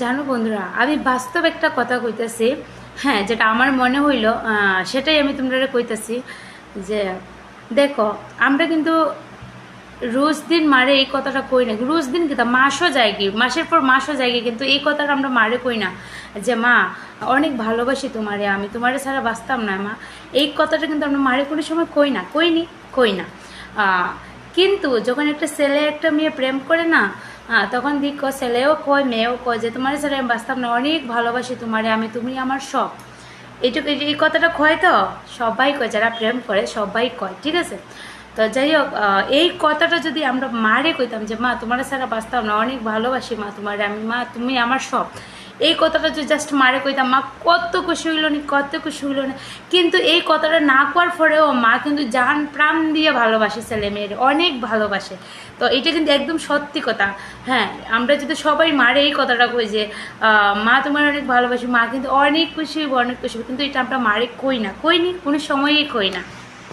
জানো বন্ধুরা, আমি বাস্তব একটা কথা কইতেছি। হ্যাঁ যেটা আমার মনে হইল সেটাই আমি তোমরা কইতেছি যে, দেখো, আমরা কিন্তু রোজ দিন মারে এই কথাটা কই না। রোজ দিন কিন্তু মাসও যায় কি, মাসের পর মাসও যায় কিন্তু এই কথাটা আমরা মারে কই না। যে, মা, অনেক ভালোবাসি তোমারে আমি, তোমারে ছাড়া বাঁচতাম না, মা। এই কথাটা কিন্তু আমরা মারে কোনো সময় কই না, কইনি, কই না। কিন্তু যখন একটা ছেলে একটা মেয়ে প্রেম করে না আহ, তখন দিক ছেলেও কয় মেয়েও কয় যে তোমার ছাড়া আমি বাঁচতাম না অনেক ভালোবাসি তোমারে আমি তুমি আমার সব। এইটুকু এই- কথাটা কয় তো? সবাই কয় যারা প্রেম করে সবাই কয় ঠিক আছে? তো যাই হোক এই কথাটা যদি আমরা মারে কইতাম যে মা তোমার ছাড়া বাঁচতাম না অনেক ভালোবাসি মা তোমার আমি মা তুমি আমার সব। এই কথাটা যদি জাস্ট মারে কইতাম মা, কত খুশি হইল নি, কত খুশি হইল না। কিন্তু এই কথাটা না করার পরেও মা কিন্তু জান প্রাণ দিয়ে ভালোবাসে ছেলে মেয়ের, অনেক ভালোবাসে। তো এটা কিন্তু একদম সত্যি কথা। হ্যাঁ আমরা যদি সবাই মারে এই কথাটা কই যে মা তোমার অনেক ভালোবাসি, মা কিন্তু অনেক খুশি হইব, অনেক খুশি হইব। কিন্তু এটা আমরা মারে কই না, কইনি, কোনো সময়ই কই না।